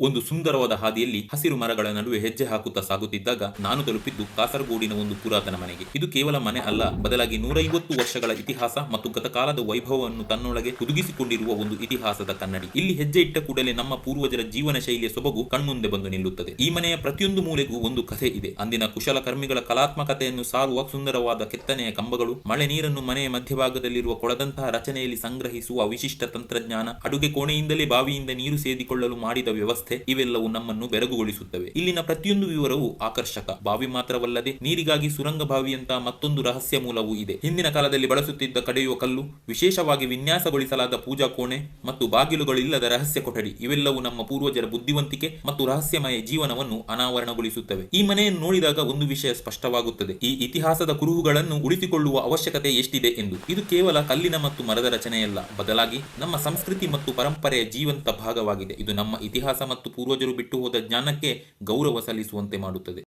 ಒಂದು ಸುಂದರವಾದ ಹಾದಿಯಲ್ಲಿ ಹಸಿರು ಮರಗಳ ನಡುವೆ ಹೆಜ್ಜೆ ಹಾಕುತ್ತಾ ಸಾಗುತ್ತಿದ್ದಾಗ ನಾನು ತಲುಪಿದ್ದು ಕಾಸರಗೋಡಿನ ಒಂದು ಪುರಾತನ ಮನೆಗೆ. ಇದು ಕೇವಲ ಮನೆ ಅಲ್ಲ, ಬದಲಾಗಿ ನೂರೈವತ್ತು ವರ್ಷಗಳ ಇತಿಹಾಸ ಮತ್ತು ಗತಕಾಲದ ವೈಭವವನ್ನು ತನ್ನೊಳಗೆ ಹುದುಗಿಸಿಕೊಂಡಿರುವ ಒಂದು ಇತಿಹಾಸದ ಕನ್ನಡಿ. ಇಲ್ಲಿ ಹೆಜ್ಜೆ ಇಟ್ಟ ಕೂಡಲೇ ನಮ್ಮ ಪೂರ್ವಜರ ಜೀವನ ಶೈಲಿಯ ಸೊಬಗು ಕಣ್ಮುಂದೆ ಬಂದು ನಿಲ್ಲುತ್ತದೆ. ಈ ಮನೆಯ ಪ್ರತಿಯೊಂದು ಮೂಲೆಗೂ ಒಂದು ಕಥೆ ಇದೆ. ಅಂದಿನ ಕುಶಲಕರ್ಮಿಗಳ ಕಲಾತ್ಮಕತೆಯನ್ನು ಸಾರುವ ಸುಂದರವಾದ ಕೆತ್ತನೆಯ ಕಂಬಗಳು, ಮಳೆ ನೀರನ್ನು ಮನೆಯ ಮಧ್ಯಭಾಗದಲ್ಲಿರುವ ಕೊಳದಂತಹ ರಚನೆಯಲ್ಲಿ ಸಂಗ್ರಹಿಸುವ ವಿಶಿಷ್ಟ ತಂತ್ರಜ್ಞಾನ, ಅಡುಗೆ ಕೋಣೆಯಿಂದಲೇ ಬಾವಿಯಿಂದ ನೀರು ಸೇದಿಕೊಳ್ಳಲು ಮಾಡಿದ ವ್ಯವಸ್ಥೆ ಇವೆಲ್ಲವೂ ನಮ್ಮನ್ನು ಬೆರಗುಗೊಳಿಸುತ್ತವೆ. ಇಲ್ಲಿನ ಪ್ರತಿಯೊಂದು ವಿವರವೂ ಆಕರ್ಷಕ. ಬಾವಿ ಮಾತ್ರವಲ್ಲದೆ ನೀರಿಗಾಗಿ ಸುರಂಗ ಬಾವಿಯಂತಹ ಮತ್ತೊಂದು ರಹಸ್ಯ ಮೂಲವೂ ಇದೆ. ಹಿಂದಿನ ಕಾಲದಲ್ಲಿ ಬಳಸುತ್ತಿದ್ದ ಕಡೆಯುವ ಕಲ್ಲು, ವಿಶೇಷವಾಗಿ ವಿನ್ಯಾಸಗೊಳಿಸಲಾದ ಪೂಜಾ ಕೋಣೆ ಮತ್ತು ಬಾಗಿಲುಗಳಿಲ್ಲದ ರಹಸ್ಯ ಕೊಠಡಿ, ಇವೆಲ್ಲವೂ ನಮ್ಮ ಪೂರ್ವಜರ ಬುದ್ಧಿವಂತಿಕೆ ಮತ್ತು ರಹಸ್ಯಮಯ ಜೀವನವನ್ನು ಅನಾವರಣಗೊಳಿಸುತ್ತವೆ. ಈ ಮನೆಯನ್ನು ನೋಡಿದಾಗ ಒಂದು ವಿಷಯ ಸ್ಪಷ್ಟವಾಗುತ್ತದೆ. ಈ ಇತಿಹಾಸದ ಕುರುಹುಗಳನ್ನು ಉಳಿಸಿಕೊಳ್ಳುವ ಅವಶ್ಯಕತೆ ಎಷ್ಟಿದೆ ಎಂದು. ಇದು ಕೇವಲ ಕಲ್ಲಿನ ಮತ್ತು ಮರದ ರಚನೆಯಲ್ಲ. ಬದಲಾಗಿ ನಮ್ಮ ಸಂಸ್ಕೃತಿ ಮತ್ತು ಪರಂಪರೆಯ ಜೀವಂತ ಭಾಗವಾಗಿದೆ. ಇದು ನಮ್ಮ ಇತಿಹಾಸ ಮತ್ತು ಪೂರ್ವಜರು ಬಿಟ್ಟು ಹೋದ ಜ್ಞಾನಕ್ಕೆ ಗೌರವ ಸಲ್ಲಿಸುವಂತೆ ಮಾಡುತ್ತದೆ.